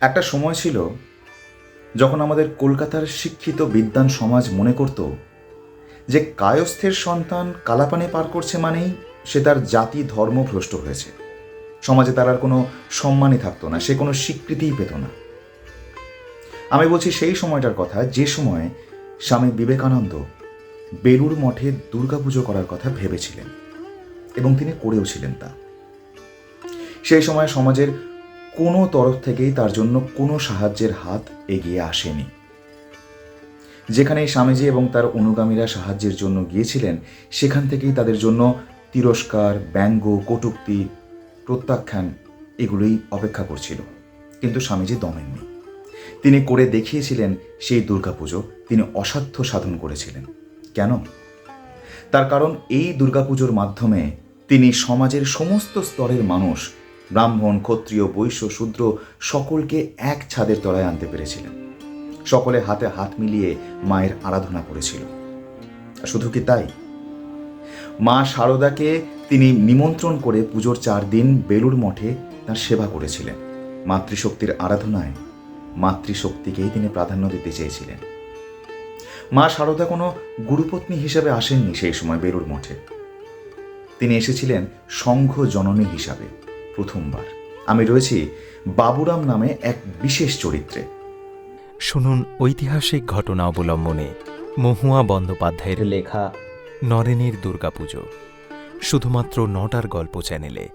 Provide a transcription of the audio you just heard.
একটা সময় ছিল যখন আমাদের কলকাতার শিক্ষিত বিদ্বান সমাজ মনে করত যে কায়স্থের সন্তান কালাপানে পার করছে মানেই সে তার জাতি ধর্ম ভ্রষ্ট হয়েছে। সমাজে তার আর কোনো সম্মানই থাকতো না, সে কোনো স্বীকৃতিই পেত না। আমি বলছি সেই সময়টার কথা, যে সময় স্বামী বিবেকানন্দ বেলুর মঠে দুর্গাপুজো করার কথা ভেবেছিলেন এবং তিনি করেও ছিলেন তা। সেই সময় সমাজের কোনো তরফ থেকেই তার জন্য কোনো সাহায্যের হাত এগিয়ে আসেনি। যেখানে স্বামীজি এবং তার অনুগামীরা সাহায্যের জন্য গিয়েছিলেন, সেখান থেকেই তাদের জন্য তিরস্কার, ব্যঙ্গ, কটুক্তি, প্রত্যাখ্যান এগুলোই অপেক্ষা করছিল। কিন্তু স্বামীজি দমেননি। তিনি করে দেখিয়েছিলেন সেই দুর্গাপুজো, তিনি অসাধ্য সাধন করেছিলেন। কেন? তার কারণ এই দুর্গাপুজোর মাধ্যমে তিনি সমাজের সমস্ত স্তরের মানুষ ব্রাহ্মণ, ক্ষত্রিয়, বৈশ্য, শূদ্র সকলকে এক ছাদের তলায় আনতে পেরেছিলেন। সকলে হাতে হাত মিলিয়ে মায়ের আরাধনা করেছিল। শুধু কি তাই? মা শারদাকে তিনি নিমন্ত্রণ করে পুজোর চার দিন বেলুর মঠে তার সেবা করেছিলেন। মাতৃশক্তির আরাধনায় মাতৃশক্তিকেই তিনি প্রাধান্য দিতে চেয়েছিলেন। মা শারদা কোনো গুরুপত্নী হিসেবে আসেননি সেই সময় বেলুর মঠে। তিনি এসেছিলেন সংঘ জননী হিসাবে। প্রথমবার। আমি রয়েছি বাবুরাম নামে এক বিশেষ চরিত্রে। শুনুন ঐতিহাসিক ঘটনা অবলম্বনে মহুয়া বন্দ্যোপাধ্যায়ের লেখা নরেনের দুর্গাপুজো। শুধুমাত্র নটার গল্প চ্যানেলে